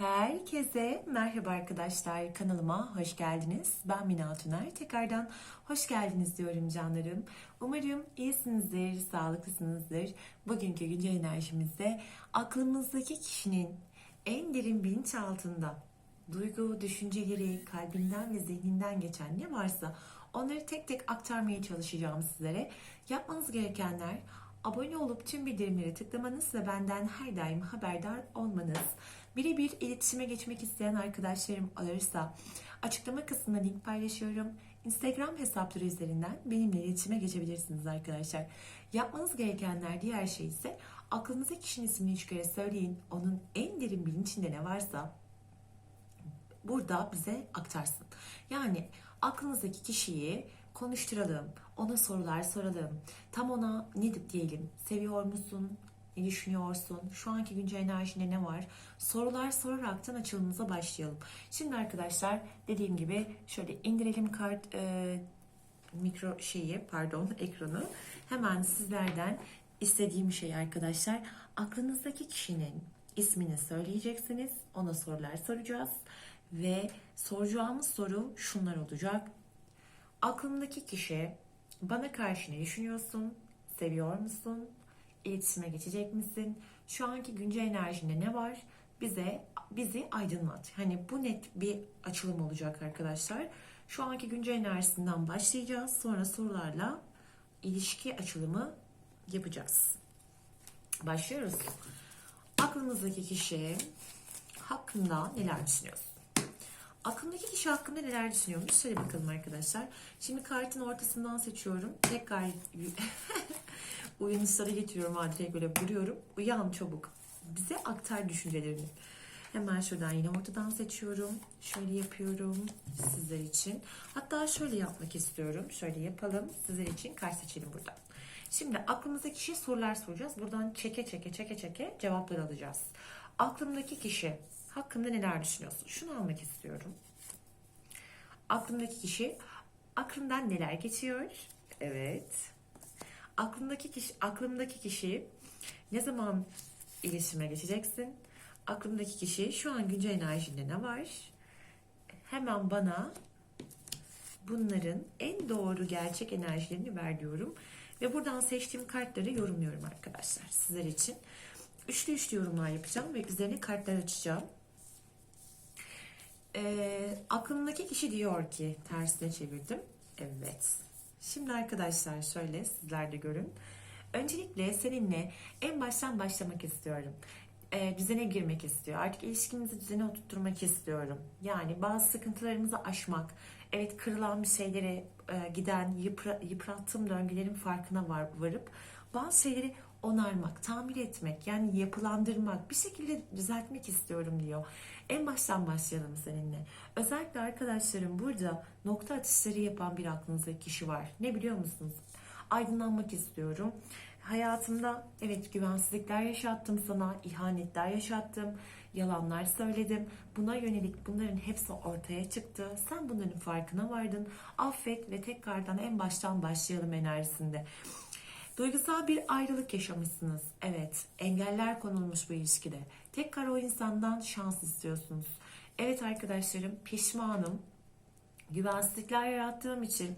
Herkese merhaba arkadaşlar. Kanalıma hoş geldiniz. Ben Mina Tuner. Tekrardan hoş geldiniz diyorum canlarım. Umarım iyisinizdir, sağlıklısınızdır. Bugünkü güncel enerjimizde aklımızdaki kişinin en derin bilinçaltında duygu, düşünceleri, kalbinden ve zihninden geçen ne varsa onları tek tek aktarmaya çalışacağım sizlere. Yapmanız gerekenler abone olup tüm bildirimleri tıklamanız ve benden her daim haberdar olmanız. Birebir iletişime geçmek isteyen arkadaşlarım olursa açıklama kısmına link paylaşıyorum. Instagram hesapları üzerinden benimle iletişime geçebilirsiniz arkadaşlar. Yapmanız gerekenler diğer şey ise aklınıza kişinin ismini üç kere söyleyin. Onun en derin bilincinde ne varsa burada bize aktarsın. Yani aklınızdaki kişiyi konuşturalım, ona sorular soralım. Tam ona ne diyelim? Seviyor musun? Düşünüyorsun? Şu anki güncel enerjinde ne var? Sorular soraraktan açılımımıza başlayalım. Şimdi arkadaşlar dediğim gibi şöyle indirelim kart e, mikro şeyi pardon ekranı. Hemen sizlerden istediğim şey arkadaşlar aklınızdaki kişinin ismini söyleyeceksiniz. Ona sorular soracağız ve soracağımız soru şunlar olacak. Aklındaki kişi bana karşı ne düşünüyorsun? Seviyor musun? İletişime geçecek misin? Şu anki güncel enerjinde ne var? Bize bizi aydınlat. Hani bu net bir açılım olacak arkadaşlar. Şu anki güncel enerjisinden başlayacağız. Sonra sorularla ilişki açılımı yapacağız. Başlıyoruz. Aklınızdaki kişi hakkında neler düşünüyorsun? Aklımdaki kişi hakkında neler düşünüyormuş? Şöyle bakalım arkadaşlar. Şimdi kartın ortasından seçiyorum. Tekrar uyanışlara getiriyorum. Adile böyle vuruyorum. Uyan çabuk. Bize aktar düşüncelerini. Hemen şuradan yine ortadan seçiyorum. Şöyle yapıyorum sizler için. Hatta şöyle yapmak istiyorum. Şöyle yapalım. Sizler için kart seçelim burada. Şimdi aklımızdaki kişiye sorular soracağız. Buradan çeke çeke çeke çeke cevaplar alacağız. Aklımdaki kişi hakkında neler düşünüyorsun? Şunu almak istiyorum. Aklımdaki kişi aklından neler geçiyor? Evet. Aklımdaki kişi aklımdaki kişi ne zaman iletişime geçeceksin? Aklımdaki kişi şu an güncel enerjinde ne var? Hemen bana bunların en doğru gerçek enerjilerini ver diyorum. Ve buradan seçtiğim kartları yorumluyorum arkadaşlar sizler için. Üçlü üçlü yorumlar yapacağım ve üzerine kartlar açacağım. Ee, aklımdaki kişi diyor ki tersine çevirdim. Evet. Şimdi arkadaşlar şöyle sizler de görün. Öncelikle seninle en baştan başlamak istiyorum. Ee, düzene girmek istiyor. Artık ilişkimizi düzene oturtturmak istiyorum. Yani bazı sıkıntılarımızı aşmak. Evet kırılan bir şeylere e, giden yıpra, yıprattığım döngülerin farkına var, varıp bazı şeyleri onarmak, tamir etmek, yani yapılandırmak, bir şekilde düzeltmek istiyorum diyor. En baştan başlayalım seninle. Özellikle arkadaşlarım burada nokta atışları yapan bir aklınızdaki kişi var. Ne biliyor musunuz? Aydınlanmak istiyorum. Hayatımda evet güvensizlikler yaşattım sana, ihanetler yaşattım, yalanlar söyledim. Buna yönelik bunların hepsi ortaya çıktı. Sen bunların farkına vardın. Affet ve tekrardan en baştan başlayalım enerjisinde. Duygusal bir ayrılık yaşamışsınız. Evet, engeller konulmuş bu ilişkide. Tekrar o insandan şans istiyorsunuz. Evet arkadaşlarım, pişmanım. Güvensizlikler yarattığım için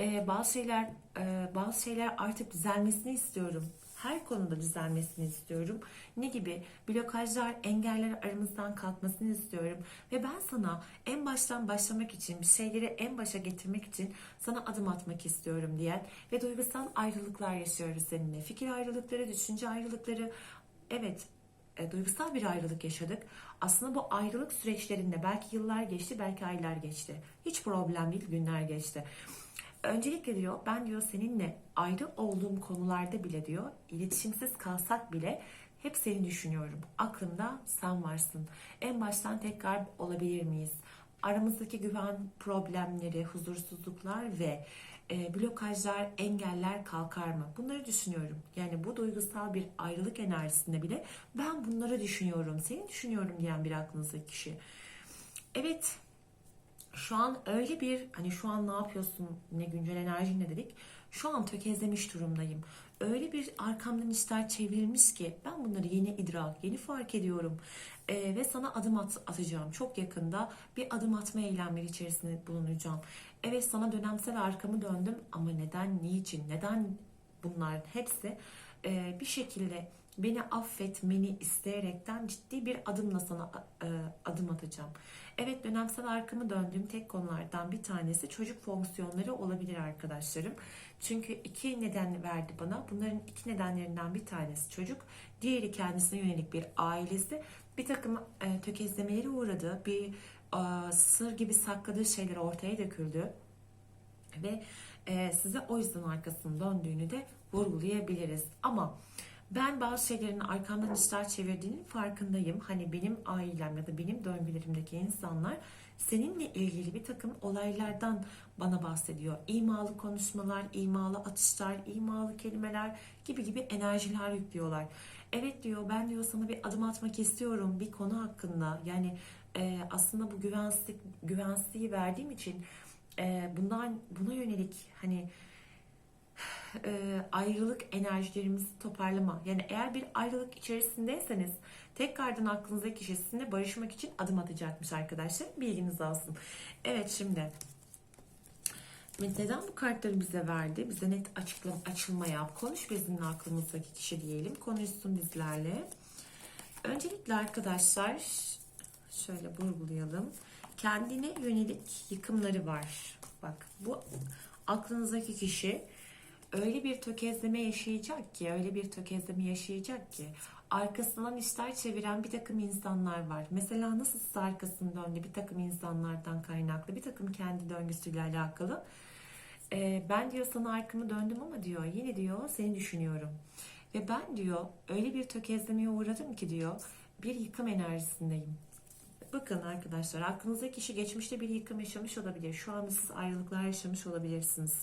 e, bazı şeyler e, bazı şeyler artık düzelmesini istiyorum. Her konuda düzelmesini istiyorum. Ne gibi? Blokajlar, engeller aramızdan kalkmasını istiyorum. Ve ben sana en baştan başlamak için, bir şeyleri en başa getirmek için sana adım atmak istiyorum diyen ve duygusal ayrılıklar yaşıyoruz seninle. Fikir ayrılıkları, düşünce ayrılıkları. Evet, e, duygusal bir ayrılık yaşadık. Aslında bu ayrılık süreçlerinde belki yıllar geçti, belki aylar geçti. Hiç problem değil, günler geçti. Öncelikle diyor ben diyor seninle ayrı olduğum konularda bile diyor iletişimsiz kalsak bile hep seni düşünüyorum. Aklımda sen varsın. En baştan tekrar olabilir miyiz? Aramızdaki güven problemleri, huzursuzluklar ve e, blokajlar, engeller kalkar mı? Bunları düşünüyorum. Yani bu duygusal bir ayrılık enerjisinde bile ben bunları düşünüyorum, seni düşünüyorum diyen bir aklınızdaki kişi. Evet, şu an öyle bir hani şu an ne yapıyorsun ne güncel enerjin ne dedik. Şu an tökezlemiş durumdayım. Öyle bir arkamdan işler çevrilmiş ki ben bunları yeni idrak, yeni fark ediyorum. Ee, ve sana adım at, atacağım. Çok yakında bir adım atma eylemleri içerisinde bulunacağım. Evet sana dönemsel arkamı döndüm ama neden, niçin, neden bunlar hepsi e, bir şekilde beni affetmeni isteyerekten ciddi bir adımla sana e, adım atacağım. Evet dönemsel arkamı döndüğüm tek konulardan bir tanesi çocuk fonksiyonları olabilir arkadaşlarım. Çünkü iki neden verdi bana. Bunların iki nedenlerinden bir tanesi çocuk, diğeri kendisine yönelik bir ailesi. Bir takım e, tökezlemelere uğradı, bir e, sır gibi sakladığı şeyler ortaya döküldü. Ve e, size o yüzden arkasını döndüğünü de vurgulayabiliriz. Ama ben bazı şeylerin arkamdan işler çevirdiğinin farkındayım. Hani benim ailem ya da benim döngülerimdeki insanlar seninle ilgili bir takım olaylardan bana bahsediyor. İmalı konuşmalar, imalı atışlar, imalı kelimeler gibi gibi enerjiler yüklüyorlar. Evet diyor ben diyor sana bir adım atmak istiyorum bir konu hakkında. Yani e, aslında bu güvensizlik, güvensizliği verdiğim için e, bundan buna yönelik hani e, ayrılık enerjilerimizi toparlama. Yani eğer bir ayrılık içerisindeyseniz tekrardan aklınızdaki kişi sizinle barışmak için adım atacakmış arkadaşlar. Bilginiz olsun. Evet şimdi neden bu kartları bize verdi? Bize net açıklama, açılma yap. Konuş bizimle aklımızdaki kişi diyelim. Konuşsun bizlerle. Öncelikle arkadaşlar şöyle vurgulayalım. Kendine yönelik yıkımları var. Bak bu aklınızdaki kişi öyle bir tökezleme yaşayacak ki, öyle bir tökezleme yaşayacak ki arkasından işler çeviren bir takım insanlar var. Mesela nasıl size arkasını döndü bir takım insanlardan kaynaklı, bir takım kendi döngüsüyle alakalı. Ee, ben diyor sana arkamı döndüm ama diyor yine diyor seni düşünüyorum. Ve ben diyor öyle bir tökezlemeye uğradım ki diyor bir yıkım enerjisindeyim. Bakın arkadaşlar aklınızdaki kişi geçmişte bir yıkım yaşamış olabilir. Şu anda siz ayrılıklar yaşamış olabilirsiniz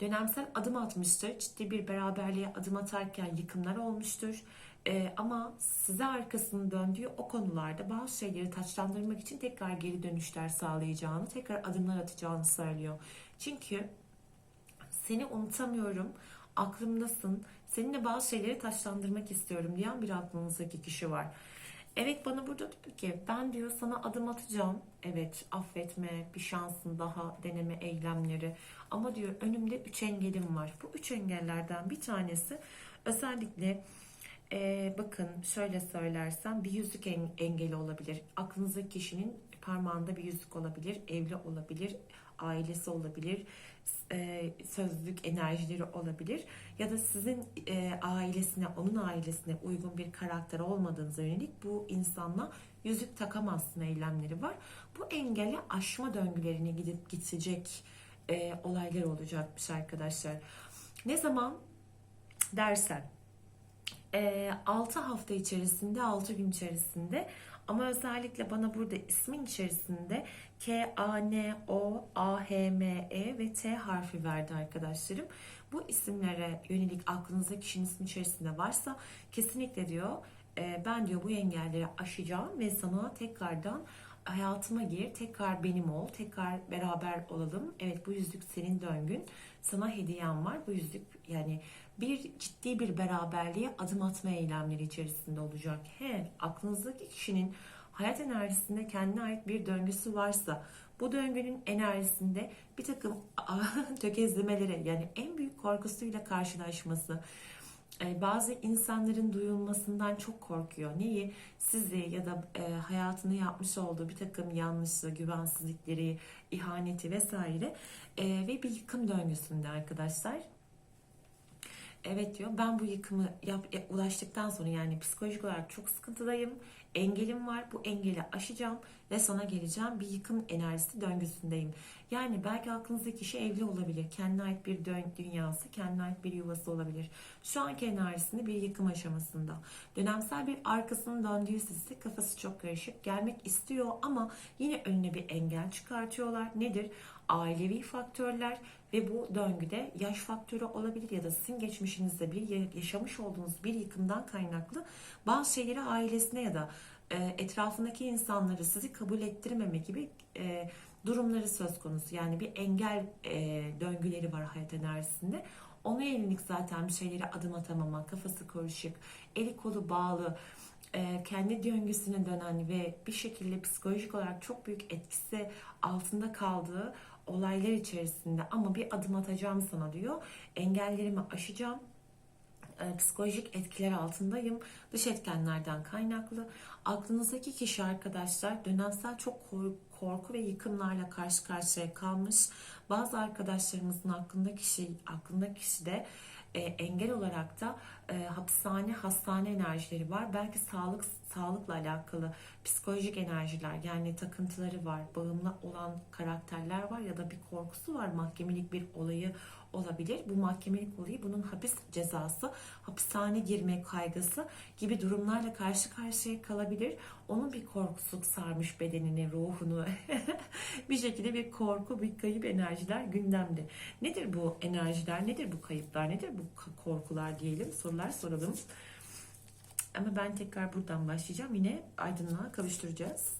dönemsel adım atmıştır. Ciddi bir beraberliğe adım atarken yıkımlar olmuştur. Ee, ama size arkasını döndüğü o konularda bazı şeyleri taçlandırmak için tekrar geri dönüşler sağlayacağını, tekrar adımlar atacağını söylüyor. Çünkü seni unutamıyorum, aklımdasın, seninle bazı şeyleri taçlandırmak istiyorum diyen bir aklınızdaki kişi var. Evet bana burada diyor ki ben diyor sana adım atacağım. Evet affetme, bir şansın daha, deneme eylemleri. Ama diyor önümde üç engelim var. Bu üç engellerden bir tanesi özellikle e, bakın şöyle söylersem bir yüzük engeli olabilir. Aklınızdaki kişinin parmağında bir yüzük olabilir, evli olabilir, ailesi olabilir, e, sözlük enerjileri olabilir ya da sizin e, ailesine, onun ailesine uygun bir karakter olmadığınıza yönelik bu insanla yüzük takamazsın eylemleri var. Bu engeli aşma döngülerine gidip gidecek e, olaylar olacakmış arkadaşlar. Ne zaman dersen e, 6 hafta içerisinde 6 gün içerisinde ama özellikle bana burada ismin içerisinde K, A, N, O, A, H, M, E ve T harfi verdi arkadaşlarım. Bu isimlere yönelik aklınızda kişinin ismi içerisinde varsa kesinlikle diyor e, ben diyor bu engelleri aşacağım ve sana tekrardan hayatıma gir, tekrar benim ol, tekrar beraber olalım. Evet bu yüzük senin döngün. Sana hediyem var. Bu yüzük yani bir ciddi bir beraberliğe adım atma eylemleri içerisinde olacak. He, aklınızdaki kişinin hayat enerjisinde kendine ait bir döngüsü varsa bu döngünün enerjisinde bir takım tökezlemelere yani en büyük korkusuyla karşılaşması, bazı insanların duyulmasından çok korkuyor. Neyi? Sizi ya da e, hayatını yapmış olduğu bir takım yanlışlığı, güvensizlikleri, ihaneti vesaire e, ve bir yıkım döngüsünde arkadaşlar. Evet diyor ben bu yıkımı yap, e, ulaştıktan sonra yani psikolojik olarak çok sıkıntıdayım. Engelim var bu engeli aşacağım ve sana geleceğim bir yıkım enerjisi döngüsündeyim. Yani belki aklınızdaki kişi evli olabilir. Kendine ait bir dünyası, kendine ait bir yuvası olabilir. Şu anki enerjisinde bir yıkım aşamasında. Dönemsel bir arkasının döndüğü sisi kafası çok karışık. Gelmek istiyor ama yine önüne bir engel çıkartıyorlar. Nedir? Ailevi faktörler ve bu döngüde yaş faktörü olabilir ya da sizin geçmişinizde bir yaşamış olduğunuz bir yıkımdan kaynaklı bazı şeyleri ailesine ya da e, etrafındaki insanları sizi kabul ettirmeme gibi e, durumları söz konusu. Yani bir engel e, döngüleri var hayat enerjisinde. Ona yönelik zaten bir şeylere adım atamama, kafası karışık, eli kolu bağlı, kendi döngüsüne dönen ve bir şekilde psikolojik olarak çok büyük etkisi altında kaldığı olaylar içerisinde ama bir adım atacağım sana diyor. Engellerimi aşacağım e, psikolojik etkiler altındayım. Dış etkenlerden kaynaklı. Aklınızdaki kişi arkadaşlar dönemsel çok kor- korku ve yıkımlarla karşı karşıya kalmış. Bazı arkadaşlarımızın aklında kişi aklında kişi de e, engel olarak da e, hapishane, hastane enerjileri var. Belki sağlık sağlıkla alakalı psikolojik enerjiler yani takıntıları var, bağımlı olan karakterler var ya da bir korkusu var, mahkemelik bir olayı olabilir. Bu mahkemelik olayı bunun hapis cezası, hapishane girme kaygısı gibi durumlarla karşı karşıya kalabilir. Onun bir korkusu sarmış bedenini, ruhunu. bir şekilde bir korku, bir kayıp enerjiler gündemde. Nedir bu enerjiler, nedir bu kayıplar, nedir bu korkular diyelim sorular soralım. Ama ben tekrar buradan başlayacağım. Yine aydınlığa kavuşturacağız.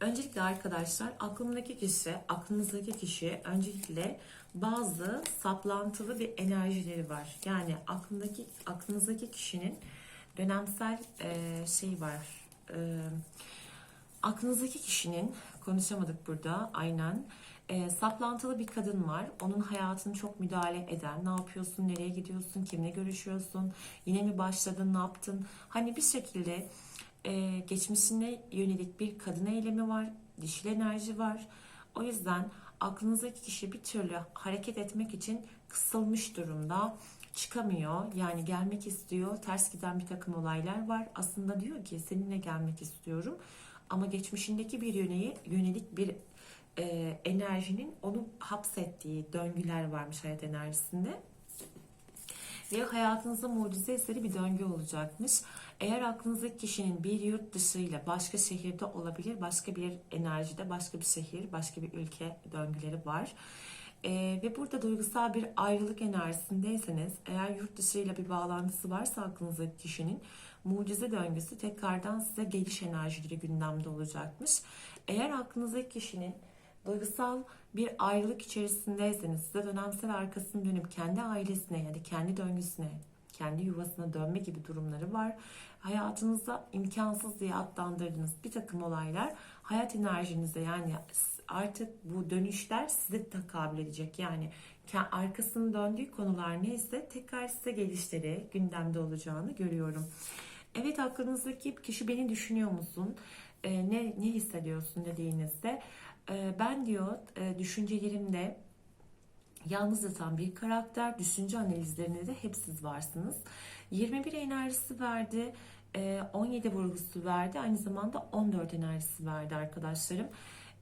Öncelikle arkadaşlar aklımdaki kişi, aklınızdaki kişi öncelikle bazı saplantılı bir enerjileri var. Yani aklındaki aklınızdaki kişinin dönemsel e, şey var. E, aklınızdaki kişinin konuşamadık burada aynen. E, saplantılı bir kadın var. Onun hayatını çok müdahale eden. Ne yapıyorsun, nereye gidiyorsun, kimle görüşüyorsun, yine mi başladın, ne yaptın? Hani bir şekilde e, geçmişine yönelik bir kadın eylemi var, dişil enerji var. O yüzden aklınızdaki kişi bir türlü hareket etmek için kısılmış durumda çıkamıyor. Yani gelmek istiyor. Ters giden bir takım olaylar var. Aslında diyor ki seninle gelmek istiyorum. Ama geçmişindeki bir yöneyi, yönelik bir e, enerjinin onu hapsettiği döngüler varmış hayat enerjisinde. Ve hayatınızda mucize eseri bir döngü olacakmış. Eğer aklınızdaki kişinin bir yurt dışıyla başka şehirde olabilir, başka bir enerjide, başka bir şehir, başka bir ülke döngüleri var. Ee, ve burada duygusal bir ayrılık enerjisindeyseniz, eğer yurt dışıyla bir bağlantısı varsa aklınızdaki kişinin mucize döngüsü tekrardan size geliş enerjileri gündemde olacakmış. Eğer aklınızdaki kişinin duygusal bir ayrılık içerisindeyseniz size dönemsel arkasını dönüp kendi ailesine ya da kendi döngüsüne, kendi yuvasına dönme gibi durumları var. Hayatınızda imkansız diye adlandırdığınız bir takım olaylar hayat enerjinize yani artık bu dönüşler size takabül edecek. Yani arkasını döndüğü konular neyse tekrar size gelişleri gündemde olacağını görüyorum. Evet aklınızdaki kişi beni düşünüyor musun? Ee, ne, ne hissediyorsun dediğinizde ben diyor e, düşüncelerimde yalnız yatan bir karakter, düşünce analizlerinde de hep siz varsınız. 21 enerjisi verdi, 17 e, vurgusu verdi, aynı zamanda 14 enerjisi verdi arkadaşlarım.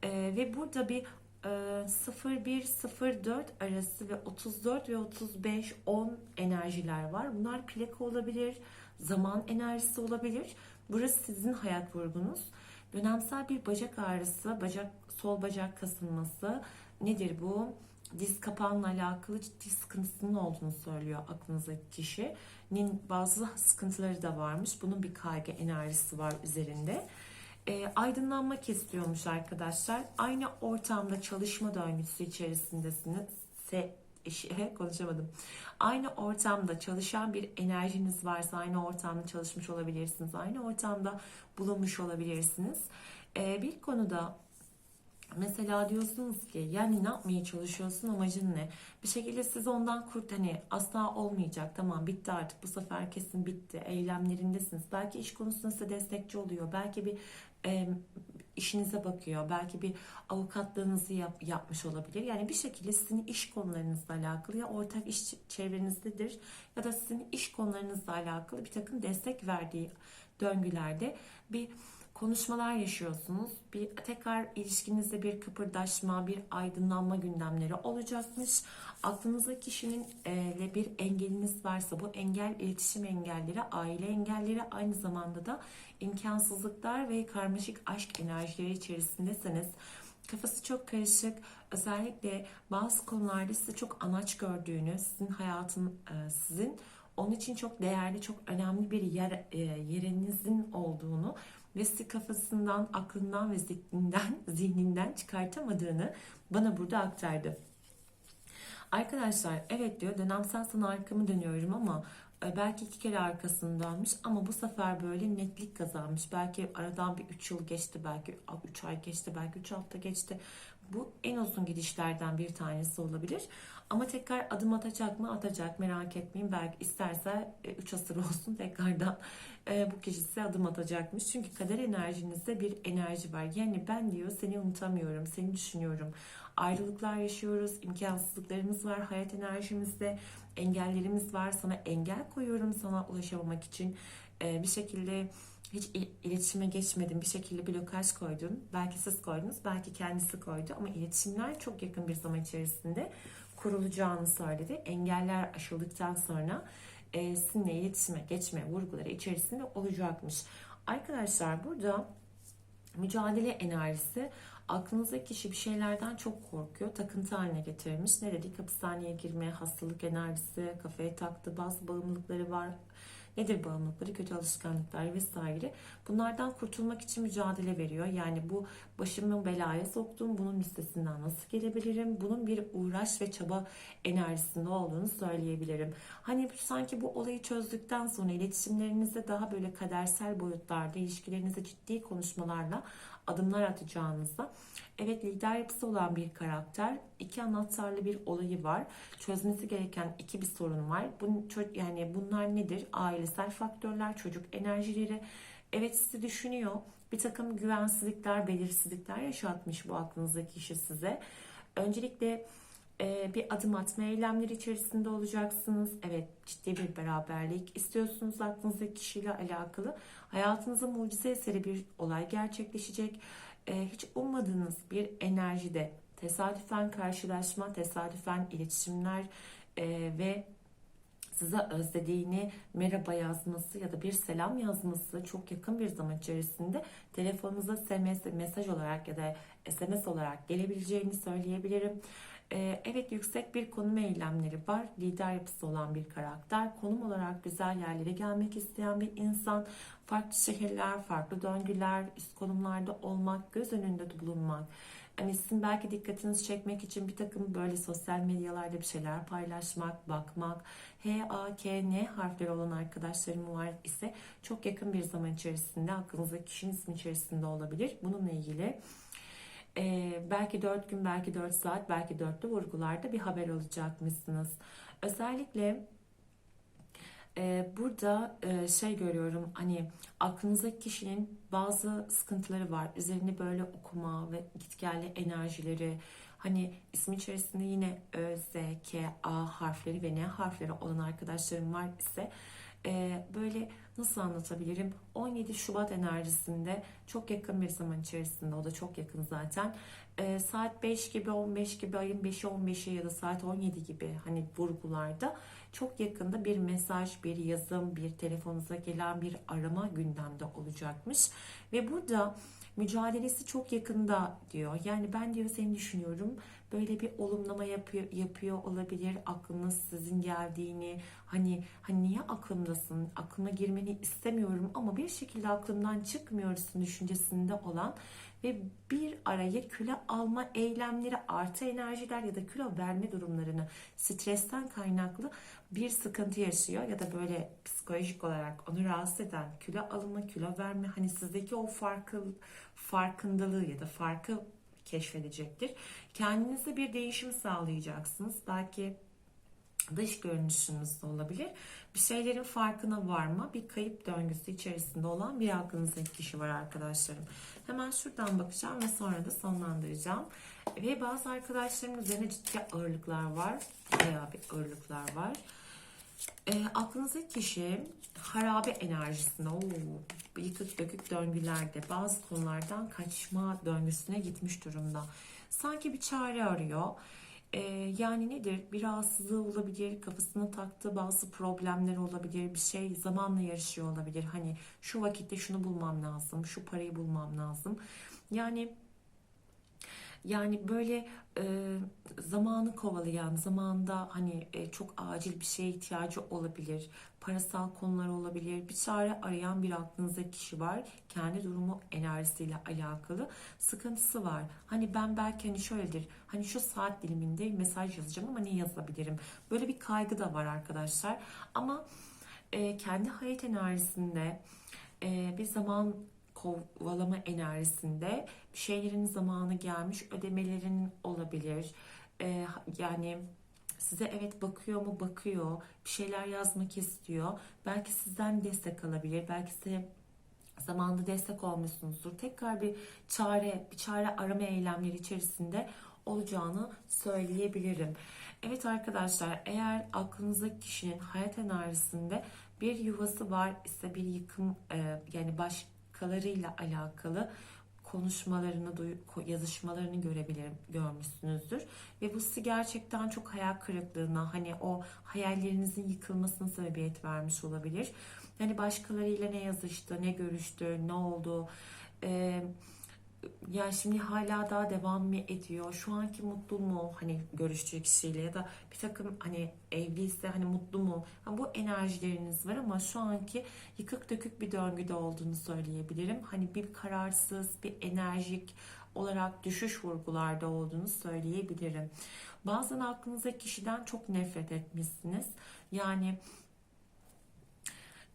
E, ve burada bir 0-1-0-4 arası ve 34 ve 35 10 enerjiler var. Bunlar plaka olabilir, zaman enerjisi olabilir. Burası sizin hayat vurgunuz. Dönemsel bir bacak ağrısı, bacak sol bacak kasılması nedir bu? Diz kapağınla alakalı ciddi sıkıntısının olduğunu söylüyor aklınızdaki kişinin bazı sıkıntıları da varmış. Bunun bir kaygı enerjisi var üzerinde. E, aydınlanmak istiyormuş arkadaşlar. Aynı ortamda çalışma döngüsü içerisindesiniz. Se eşi, konuşamadım. Aynı ortamda çalışan bir enerjiniz varsa aynı ortamda çalışmış olabilirsiniz. Aynı ortamda bulunmuş olabilirsiniz. E, bir konuda Mesela diyorsunuz ki yani ne yapmaya çalışıyorsun amacın ne? Bir şekilde siz ondan kurt hani asla olmayacak tamam bitti artık bu sefer kesin bitti eylemlerindesiniz. Belki iş konusunda size destekçi oluyor. Belki bir e, işinize bakıyor. Belki bir avukatlığınızı yap, yapmış olabilir. Yani bir şekilde sizin iş konularınızla alakalı ya ortak iş çevrenizdedir ya da sizin iş konularınızla alakalı bir takım destek verdiği döngülerde bir konuşmalar yaşıyorsunuz. Bir tekrar ilişkinizde bir kıpırdaşma, bir aydınlanma gündemleri olacakmış. Aklınızda kişinin ile bir engeliniz varsa bu engel iletişim engelleri, aile engelleri aynı zamanda da imkansızlıklar ve karmaşık aşk enerjileri içerisindeseniz kafası çok karışık. Özellikle bazı konularda sizi çok anaç gördüğünü, sizin hayatın sizin onun için çok değerli, çok önemli bir yer, yerinizin olduğunu ve sizi kafasından, aklından ve zihninden, zihninden çıkartamadığını bana burada aktardı. Arkadaşlar evet diyor dönemsel sana arkamı dönüyorum ama e, belki iki kere arkasını dönmüş ama bu sefer böyle netlik kazanmış. Belki aradan bir 3 yıl geçti, belki 3 ay geçti, belki 3 hafta geçti. Bu en uzun gidişlerden bir tanesi olabilir. Ama tekrar adım atacak mı? Atacak. Merak etmeyin. Belki isterse 3 asır olsun tekrardan e, bu kişi size adım atacakmış. Çünkü kader enerjinizde bir enerji var. Yani ben diyor seni unutamıyorum, seni düşünüyorum. Ayrılıklar yaşıyoruz, imkansızlıklarımız var hayat enerjimizde, engellerimiz var. Sana engel koyuyorum sana ulaşamamak için. E, bir şekilde hiç il- iletişime geçmedim. Bir şekilde blokaj koydun. Belki siz koydunuz, belki kendisi koydu. Ama iletişimler çok yakın bir zaman içerisinde kurulacağını söyledi. Engeller aşıldıktan sonra e, sizinle iletişime geçme vurguları içerisinde olacakmış. Arkadaşlar burada mücadele enerjisi aklınızdaki kişi bir şeylerden çok korkuyor. Takıntı haline getirmiş. Ne dedik? Hapishaneye girme, hastalık enerjisi, kafaya taktı, bazı bağımlılıkları var. Nedir bağımlılıkları? Kötü alışkanlıklar vesaire. Bunlardan kurtulmak için mücadele veriyor. Yani bu başımı belaya soktum. Bunun üstesinden nasıl gelebilirim? Bunun bir uğraş ve çaba enerjisinde olduğunu söyleyebilirim. Hani sanki bu olayı çözdükten sonra iletişimlerinizde daha böyle kadersel boyutlarda, ilişkilerinizde ciddi konuşmalarla adımlar atacağınızda. Evet lider yapısı olan bir karakter iki anahtarlı bir olayı var. Çözmesi gereken iki bir sorun var. Bun, yani bunlar nedir? Ailesel faktörler çocuk enerjileri. Evet sizi düşünüyor. Bir takım güvensizlikler belirsizlikler yaşatmış bu aklınızdaki kişi size. Öncelikle e, bir adım atma eylemleri içerisinde olacaksınız. Evet ciddi bir beraberlik istiyorsunuz aklınızdaki kişiyle alakalı. Hayatınızda mucize eseri bir olay gerçekleşecek. E, hiç ummadığınız bir enerjide tesadüfen karşılaşma, tesadüfen iletişimler e, ve size özlediğini merhaba yazması ya da bir selam yazması çok yakın bir zaman içerisinde telefonunuza SMS mesaj olarak ya da SMS olarak gelebileceğini söyleyebilirim. Ee, evet yüksek bir konum eylemleri var. Lider yapısı olan bir karakter. Konum olarak güzel yerlere gelmek isteyen bir insan. Farklı şehirler, farklı döngüler, üst konumlarda olmak, göz önünde bulunmak. Hani sizin belki dikkatinizi çekmek için bir takım böyle sosyal medyalarda bir şeyler paylaşmak, bakmak. H, A, K, N harfleri olan arkadaşlarım var ise çok yakın bir zaman içerisinde aklınızdaki kişinin ismi içerisinde olabilir. Bununla ilgili ee, belki 4 gün, belki 4 saat, belki 4'lü vurgularda bir haber alacakmışsınız. Özellikle e, burada e, şey görüyorum hani aklınızdaki kişinin bazı sıkıntıları var. Üzerine böyle okuma ve gitgelli enerjileri hani ismi içerisinde yine Ö, Z, K, A harfleri ve N harfleri olan arkadaşlarım var ise e, böyle nasıl anlatabilirim? 17 Şubat enerjisinde çok yakın bir zaman içerisinde o da çok yakın zaten. E, saat 5 gibi 15 gibi ayın 5'i 15'i ya da saat 17 gibi hani vurgularda çok yakında bir mesaj, bir yazım, bir telefonunuza gelen bir arama gündemde olacakmış. Ve burada mücadelesi çok yakında diyor. Yani ben diyor seni düşünüyorum. Böyle bir olumlama yapıyor, yapıyor olabilir. Aklınız sizin geldiğini hani hani niye aklımdasın? Aklıma girmeni istemiyorum ama bir şekilde aklımdan çıkmıyorsun düşüncesinde olan ve bir araya kilo alma eylemleri, artı enerjiler ya da kilo verme durumlarını stresten kaynaklı bir sıkıntı yaşıyor ya da böyle psikolojik olarak onu rahatsız eden kilo alımı, kilo verme hani sizdeki o farkı farkındalığı ya da farkı keşfedecektir. Kendinize bir değişim sağlayacaksınız. Belki dış görünüşünüz de olabilir. Bir şeylerin farkına varma, bir kayıp döngüsü içerisinde olan bir aklınızdaki kişi var arkadaşlarım. Hemen şuradan bakacağım ve sonra da sonlandıracağım. Ve bazı arkadaşlarımın üzerine ciddi ağırlıklar var. Bayağı bir ağırlıklar var. E, aklınızdaki kişi harabe enerjisinde, o yıkık dökük döngülerde bazı konulardan kaçma döngüsüne gitmiş durumda. Sanki bir çare arıyor. E, yani nedir? Bir rahatsızlığı olabilir, kafasına taktığı bazı problemler olabilir, bir şey zamanla yarışıyor olabilir. Hani şu vakitte şunu bulmam lazım, şu parayı bulmam lazım. Yani Yani böyle e, zamanı kovalayan, zamanda hani e, çok acil bir şeye ihtiyacı olabilir. Parasal konular olabilir. Bir çare arayan bir aklınızda kişi var. Kendi durumu enerjisiyle alakalı sıkıntısı var. Hani ben belki hani şöyledir. Hani şu saat diliminde mesaj yazacağım ama ne yazabilirim? Böyle bir kaygı da var arkadaşlar. Ama e, kendi hayat enerjisinde e, bir zaman kovalama enerjisinde bir şeylerin zamanı gelmiş ödemelerin olabilir. E, yani size evet bakıyor mu bakıyor bir şeyler yazmak istiyor belki sizden destek alabilir belki size zamanında destek olmuşsunuzdur tekrar bir çare bir çare arama eylemleri içerisinde olacağını söyleyebilirim. Evet arkadaşlar eğer aklınızdaki kişinin hayat enerjisinde bir yuvası var ise bir yıkım e, yani başkalarıyla alakalı konuşmalarını, yazışmalarını görebilirim, görmüşsünüzdür. Ve bu sizi gerçekten çok hayal kırıklığına, hani o hayallerinizin yıkılmasına sebebiyet vermiş olabilir. Hani başkalarıyla ne yazıştı, ne görüştü, ne oldu, Ee, yani şimdi hala daha devam mı ediyor? Şu anki mutlu mu hani görüştüğü kişiyle ya da bir takım hani evliyse hani mutlu mu? Ha, bu enerjileriniz var ama şu anki yıkık dökük bir döngüde olduğunu söyleyebilirim. Hani bir kararsız, bir enerjik olarak düşüş vurgularda olduğunu söyleyebilirim. Bazen aklınızdaki kişiden çok nefret etmişsiniz. Yani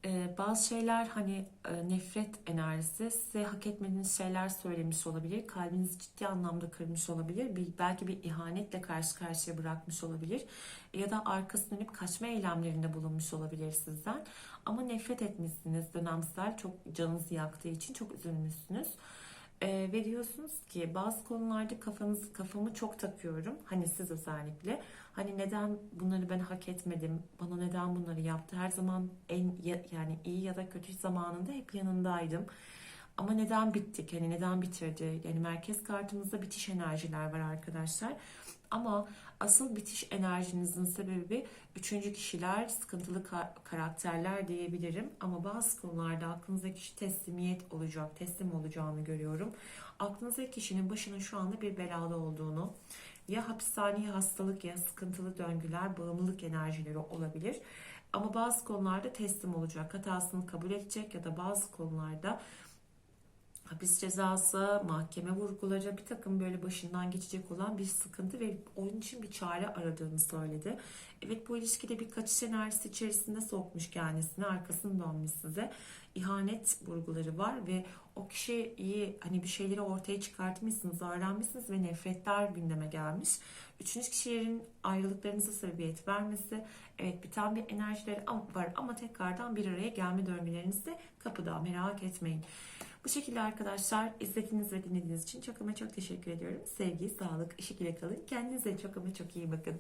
ee, bazı şeyler hani e, nefret enerjisi size hak etmediğiniz şeyler söylemiş olabilir. Kalbinizi ciddi anlamda kırmış olabilir. Bir, belki bir ihanetle karşı karşıya bırakmış olabilir. Ya da arkasını dönüp kaçma eylemlerinde bulunmuş olabilir sizden. Ama nefret etmişsiniz dönemsel çok canınızı yaktığı için çok üzülmüşsünüz. Ee, ve diyorsunuz ki bazı konularda kafanız kafamı çok takıyorum. Hani siz özellikle. Hani neden bunları ben hak etmedim? Bana neden bunları yaptı? Her zaman en ya- yani iyi ya da kötü zamanında hep yanındaydım. Ama neden bittik? Hani neden bitirdi? Yani merkez kartımızda bitiş enerjiler var arkadaşlar. Ama asıl bitiş enerjinizin sebebi üçüncü kişiler, sıkıntılı ka- karakterler diyebilirim. Ama bazı konularda aklınızdaki kişi teslimiyet olacak, teslim olacağını görüyorum. Aklınızdaki kişinin başının şu anda bir belada olduğunu, ya hapishane, ya hastalık, ya sıkıntılı döngüler, bağımlılık enerjileri olabilir. Ama bazı konularda teslim olacak, hatasını kabul edecek ya da bazı konularda hapis cezası, mahkeme vurguları, bir takım böyle başından geçecek olan bir sıkıntı ve onun için bir çare aradığını söyledi. Evet bu ilişkide bir kaçış enerjisi içerisinde sokmuş kendisini, arkasını dönmüş size. İhanet vurguları var ve o kişi iyi hani bir şeyleri ortaya çıkartmışsınız, öğrenmişsiniz ve nefretler gündeme gelmiş. Üçüncü kişilerin ayrılıklarınıza sebebiyet vermesi, evet biten bir enerjileri var ama tekrardan bir araya gelme döngüleriniz de kapıda merak etmeyin. Bu şekilde arkadaşlar izlediğiniz ve dinlediğiniz için çok ama çok teşekkür ediyorum. Sevgi, sağlık, ışık ile kalın. Kendinize çok ama çok iyi bakın.